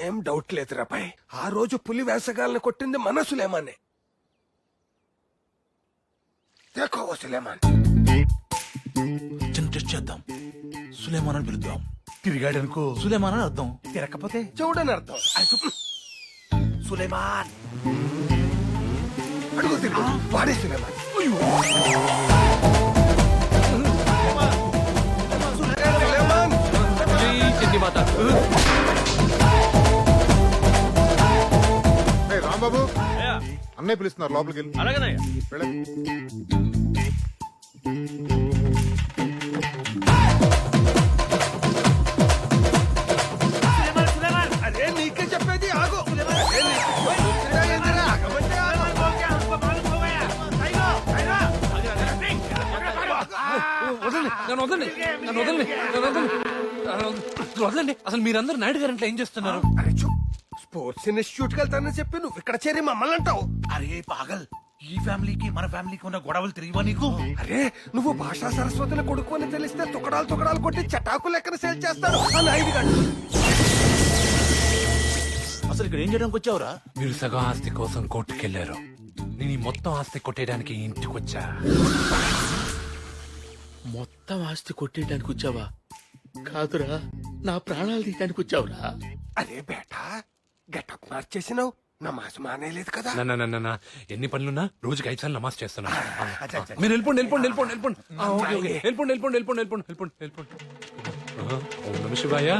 ఏం డౌట్ లేదురా పై ఆ రోజు పులి వేసగాలను కొట్టింది మన సులేమానే దేఖో ఓ సులేమాన్. చిన్న టెస్ట్ చేద్దాం. సులేమాన్ అని పిలుద్దాం. తిరిగాడనుకో. సులేమాన్ అని అర్థం. తిరగకపోతే చూడని అర్థం. అడుగు. సులేమాన్. అడుగు తిరుగు వాడే సులేమాన్. సులేమాన్. ఏయ్, రాంబాబు అన్నయ్య పిలుస్తున్నారు లోపలికి వెళ్ళి. నీకే చెప్పేది ఆగు. వదలండి నన్ను వదలండి నన్ను వదలండి నన్ను వదలండి. నన్ను వదలండి. వదలండి అసలు మీరందరూ నాయుడు గారు ఇంట్లో ఏం చేస్తున్నారు? అరే చూ స్పోర్ట్స్ ఇన్స్టిట్యూట్కి వెళ్తానని చెప్పి నువ్వు ఇక్కడ చేరి మమ్మల్ని అంటావు? అరే పాగల్ ఈ ఫ్యామిలీకి మన ఫ్యామిలీకి ఉన్న గొడవలు తిరిగివా నీకు? అరే నువ్వు భాషా సరస్వతుల కొడుకు అని తెలిస్తే తుకడాలు తుకడాలు కొట్టి చటాకు లెక్కన సేల్ చేస్తాడు ఆ నాయుడు గారు అసలు ఇక్కడ ఏం చేయడానికి వచ్చావురా? మీరు సగం ఆస్తి కోసం కోర్టుకెళ్ళారు. నేను ఈ మొత్తం ఆస్తి కొట్టేయడానికి ఇంటికి వచ్చా. మొత్తం ఆస్తి కొట్టేయడానికి వచ్చావా? కాదురా నా ప్రాణాలు తీయడానికి వచ్చావురా. అరే బేటా గెటప్ మార్చేసినావు నమాజ్ మానేలేదు కదా. నా, నా, నా, నా, నా. ఎన్ని పనులున్నా రోజుకి ఐదు సార్లు నమాజ్ చేస్తున్నా. మీరు వెళ్ళిపోండి వెళ్ళిపోండి వెళ్ళిపోండి వెళ్ళిపోండి. ఆ, ఓకే, ఓకే. వెళ్ళిపోండి వెళ్ళిపోండి వెళ్ళిపోండి వెళ్ళిపోండి వెళ్ళిపోండి వెళ్ళిపోండి. ఆ, ఓం నమ శివాయ.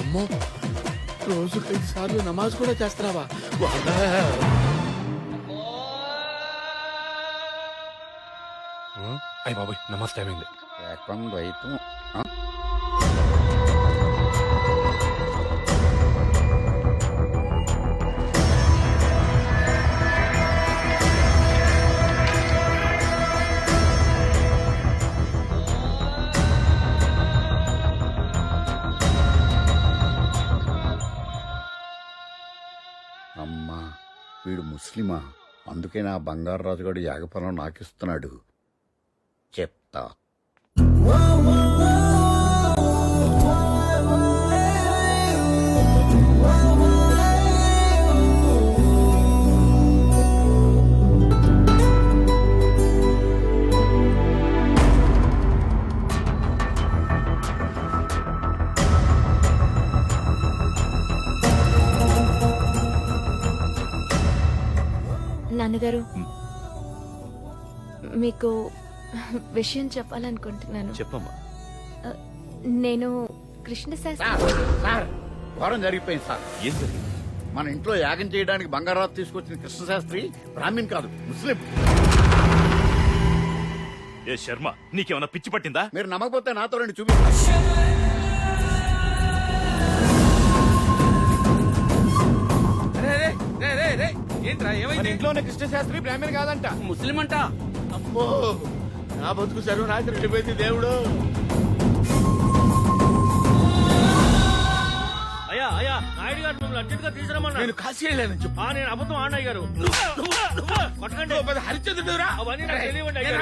అమ్మో రోజుకి ఐదు సార్లు నమాజ్ కూడా చేస్తున్నావా. ఆ, అయ్ బాబోయ్ నమాజ్ టైం అయింది. రైతు ముస్లిమా? అందుకే నా బంగారు రాజుగాడు యాగపరం నాకిస్తున్నాడు. చెప్తా. నాన్నగారు మీకు విషయం చెప్పాలనుకుంటున్నాను. చెప్పమ్మా. నేను కృష్ణశాస్త్రి సార్ ఘోరం జరిగిపోయింది సార్. ఏం జరిగింది? మన ఇంట్లో యాగం చేయడానికి బంగారాజు తీసుకొచ్చిన కృష్ణశాస్త్రి బ్రాహ్మణ్ కాదు ముస్లిం. ఏ శర్మ నీకేమన్నా పిచ్చి పట్టిందా? మీరు నమ్మకపోతే నాతో రండి చూపిస్తా. ఇంట్లోనే కృష్ణ శాస్త్రి బ్రాహ్మణ్ కాదంట. ముస్లిం అంట అమ్మో నా బతుకు సర్వనాశనం వెళ్ళిపోయింది దేవుడు. అయ్యా అయ్యా నాయుడు గారు మిమ్మల్ని అర్జెంట్గా తీసుకురమ్మన్నా నేను కాశీ వెళ్ళానని చెప్పు. ఆ, నేను అబద్ధం ఆడినాయి గారు. కొట్టకండి. హరిచంద్రుడురా అవన్నీ నాకు తెలియవండి అయ్యా.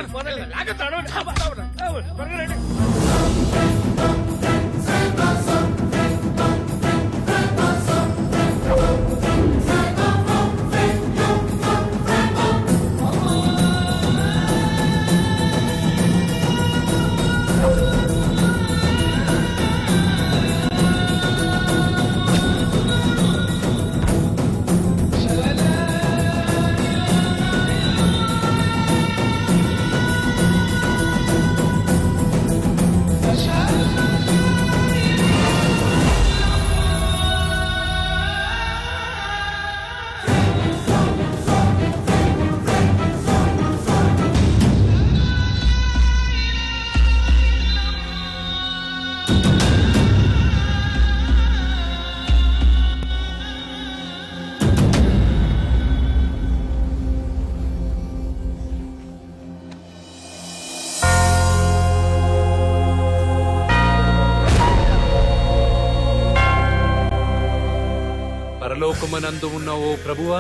పరలోకమనందు ఉన్న ఓ ప్రభువా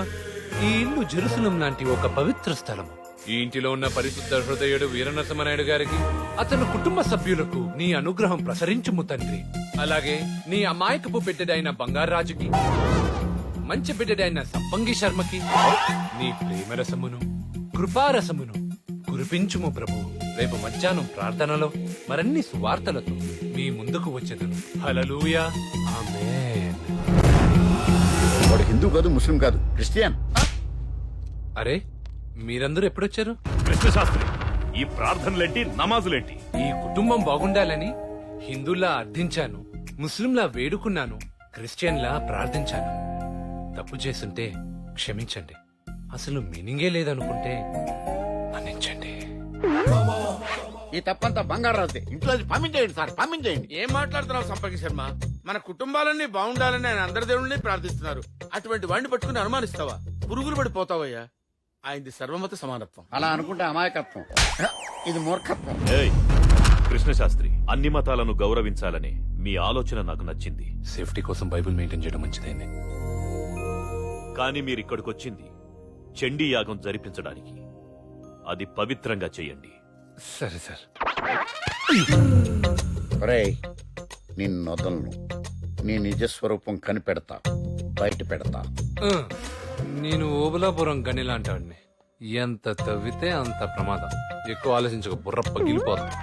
ఈ ఇల్లు జెరుసలం లాంటి ఒక పవిత్ర స్థలం ఈ ఇంటిలో ఉన్న పరిశుద్ధ హృదయుడు వీరనరసింహనాయుడు గారికి అతని కుటుంబ సభ్యులకు నీ అనుగ్రహం ప్రసరించుము తండ్రి. అలాగే నీ అమాయకపు బిడ్డడైన బంగారాజుకి మంచి బిడ్డడైన సంపంగి శర్మకి నీ ప్రేమరసమును కృపారసమును కురిపించుము ప్రభు. రేపు మధ్యాహ్నం ప్రార్థనలో మరన్ని సువార్తలతో మీ ముందుకు వచ్చేదను. హలలుయా ఆమె వాడు హిందూ కాదు ముస్లిం కాదు. క్రిస్టియన్. అరే మీరందరూ ఎప్పుడొచ్చారు? కృష్ణశాస్త్రి ఈ ప్రార్థనలేంటి నమాజులేంటి? ఈ కుటుంబం బాగుండాలని హిందూలా అర్థించాను ముస్లింలా వేడుకున్నాను క్రిస్టియన్లా ప్రార్థించాను. తప్పు చేస్తుంటే క్షమించండి. అసలు మీనింగే లేదనుకుంటే మన్నించండి. ఈ తప్పంతా బంగారాజే ఇంట్లో పంపించేయండి సార్ పంపించేయండి ఏం మాట్లాడుతున్నావు సంపంగి శర్మ? మన కుటుంబాలన్నీ బాగుండాలని ఆయన అందరి దేవుళ్ళని ప్రార్థిస్తున్నారు. అటువంటి వాడిని పట్టుకుని అనుమానిస్తావా? పురుగులు పడిపోతావయ్యా. ఆయనది సర్వమత సమానత్వం. అలా అనుకుంటే అమాయకత్వం. ఇది మూర్ఖత్వం. ఏయ్ కృష్ణశాస్త్రి అన్ని మతాలను గౌరవించాలనే మీ ఆలోచన నాకు నచ్చింది. సేఫ్టీ కోసం బైబిల్ మెయింటైన్ చేయడం మంచిదైంది. కానీ మీరు ఇక్కడికొచ్చింది చండీ యాగం జరిపించడానికి. అది పవిత్రంగా చేయండి. సరే సార్. ఒరేయ్ నిన్ను వదలను నీ నిజస్వరూపం కనిపెడతా బయట పెడతా. నేను ఓబులాపురం గనిలాంటి ఎంత తవ్వితే అంత ప్రమాదం. ఎక్కువ ఆలోచించక బుర్ర పగిలిపోతుంది.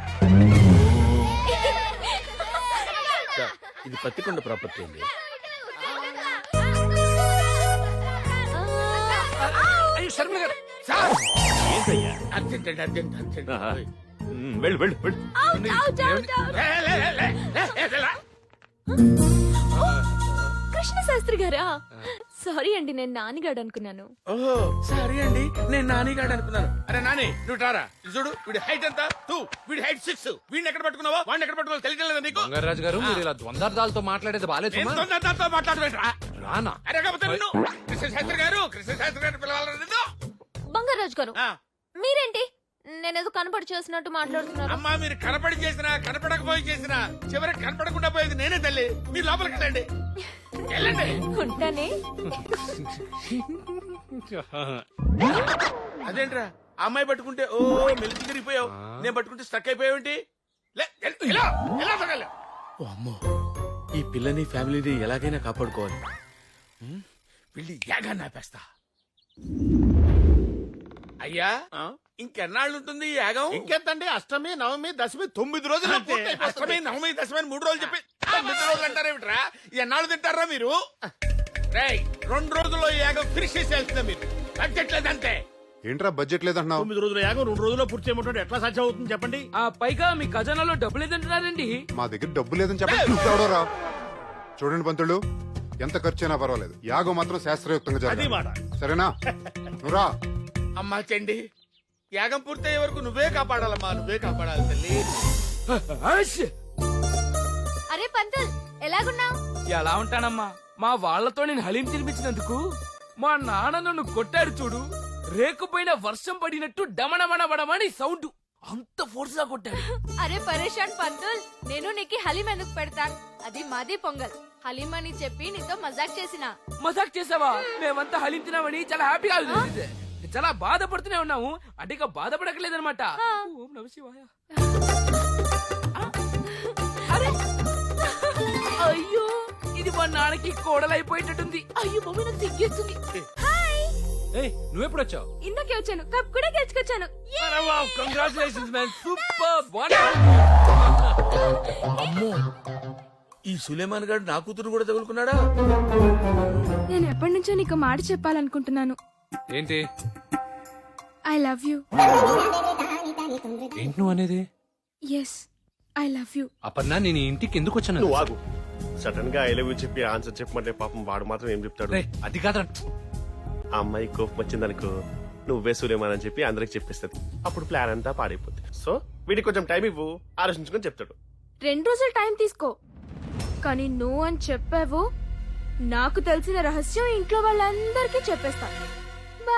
సార్, ఇది పత్తికొండ ప్రాపర్టీ అండి. సార్! ఏంటయ్యా అర్జెంట్ అండి అర్జెంట్ అర్జెంట్ ఆహా. ఉమ్, వెళ్ళు వెళ్ళు వెళ్ళు. లే, లే, లే, లే, లే, లే, లే. కృష్ణ శాస్త్రి గారా? సారీ అండి నేను నానిగాడు అనుకున్నాను. ఓహో సారీ అండి నేను నానిగాడు అనుకున్నాను. అరే నాని నువ్వు టారా ఇది చూడు వీడి హైట్ ఎంత? టూ వీడి హైట్ సిక్స్ వీడిని ఎక్కడ పట్టుకున్నావా? వాడిని ఎక్కడ పట్టుకోవాలి తెలియట్లేదా నీకు? బంగారాజు గారు మీరు ఇలా ద్వందార్థాలతో మాట్లాడేది బాలేదు నేను సుమా. తొందరతో రానా? అరే కాకపోతే నిన్ను కృష్ణ శాస్త్రి గారు కృష్ణ శాస్త్రి గారు పిలవాలని నిన్ను. బంగారాజు గారు ఆ, మీరేంటి? నేనేదో కనపడి చేసినట్టు మాట్లాడుతున్నారు. అమ్మా మీరు కనపడి చేసినా కనపడకపోయి చేసినా చివరికి కనపడకుండా పోయేది నేనే తల్లి. మీరు లోపలికి వెళ్ళండి. వెళ్ళండి. ఉంటానే. అదేంట్రా? ఆ అమ్మాయి పట్టుకుంటే ఓ మెలికి తిరిగిపోయావు. నేను పట్టుకుంటే స్టక్ అయిపోయావేంటి? లే, ఎల్- ఎలా? ఎలా తగలే? ఓ అమ్మో. ఈ పిల్లని ఫ్యామిలీని ఎలాగైనా కాపాడుకోవాలి. ఉమ్, వెళ్ళి యాగా నాపేస్తా అయ్యా ఇంకెన్నాళ్ళు ఉంటుంది ఈ యాగం? ఇంకెంతండి? అష్టమి నవమి దశమి తొమ్మిది రోజులు అంతే. అష్టమి నవమి దశమి అని మూడు రోజులు చెప్పి తొమ్మిది రోజులు అంటారేమిట్రా? ఎన్నాళ్ళు తింటారా మీరు? రేయ్ రెండు రోజుల్లో ఈ యాగం ఫినిష్ చేసేయాల్సిందే మీరు. బడ్జెట్ లేదంతే ఏంట్రా బడ్జెట్ లేదంటున్నావు? తొమ్మిది రోజుల యాగం రెండు రోజుల్లో పూర్తి చేయమంటే ఎట్లా సాధ్యం అవుతుంది చెప్పండి? ఆ పైగా మీ ఖజానాలో డబ్బులు ఏదంటున్నారండి మా దగ్గర డబ్బు లేదని చెప్పండి నువ్వెవడోరా చూడండి పంతులు ఎంత ఖర్చు అయినా పర్వాలేదు. యాగం మాత్రం శాస్త్రయుక్తంగా అది మాట. జరగాలి సరేనా? నువ్వురా అమ్మా చెండి యాగం పూర్తయ్యే వరకు నువ్వే కాపాడాలమ్మా నువ్వే కాపాడాలి తల్లి. అరే పంతుల్ ఎలాగున్నావు? ఎలా ఉంటానమ్మా? మా వాళ్ళతో నేను హలీం తినిపించినందుకు మా నాన్న నన్ను కొట్టాడు చూడు. రేకుపోయిన వర్షం పడినట్టు డమణమణమణమని సౌండ్. అంత ఫోర్స్గా కొట్టాడు. అరే పరేషాన్ పంతుల్ నేను నీకు హలీం ఎందుకు పెడతాను అది మాది పొంగల్. హలీం అని చెప్పి నీతో మజాక్ చేసిన. మజాక్ చేసావా? మేమంతా హలీం తినామని చాలా హ్యాపీగా. చాలా బాధపడుతూనే ఉన్నాము అంటే ఇక బాధపడకలేదనమాట ఓం నమ శివాయ. అరే. అయ్యో. ఇది మా నాన్నకి కోడలైపోయేటట్టుంది. అయ్యో మమ్మీ నాకు సిగ్గేస్తుంది ఏయ్ నువ్వెప్పుడొచ్చావు? ఇందాకే వచ్చాను. కప్ కూడా గెలుచుకొచ్చాను. కంగ్రాచులేషన్స్ మ్యాన్ సూపర్ అమ్మో ఈ సులేమాన్ గారు నా కూతురు కూడా తగులుకున్నాడా? నేను ఎప్పటి నుంచో నీకు మాట చెప్పాలనుకుంటున్నాను. ఏంటి? ఐ లవ్ యూ ఏంటి నువ్వు అనేది? Yes I love you Aparna నేను ఈ ఇంటికి ఎందుకు వచ్చాను? నువ్వు ఆగు. సడన్గా ఐ లవ్ యూ చెప్పి ఆన్సర్ చెప్పమంటే పాపం వాడు మాత్రం ఏం చెప్తాడు? రేయ్, అది కాదురా. ఆ అమ్మాయి కోపం వచ్చిందనుకో నువ్వే సూర్యమాన్ అని చెప్పి అందరికి చెప్పేస్తుంది. అప్పుడు ప్లాన్ అంతా పాడైపోతుంది సో వీడికి కొంచెం టైం ఇవ్వు ఆలోచించుకొని చెప్తాడు. రెండు రోజులు టైం తీసుకో. కానీ నువ్వు అని చెప్పావు నాకు తెలిసిన రహస్యం ఇంట్లో వాళ్ళందరికీ చెప్పేస్తా.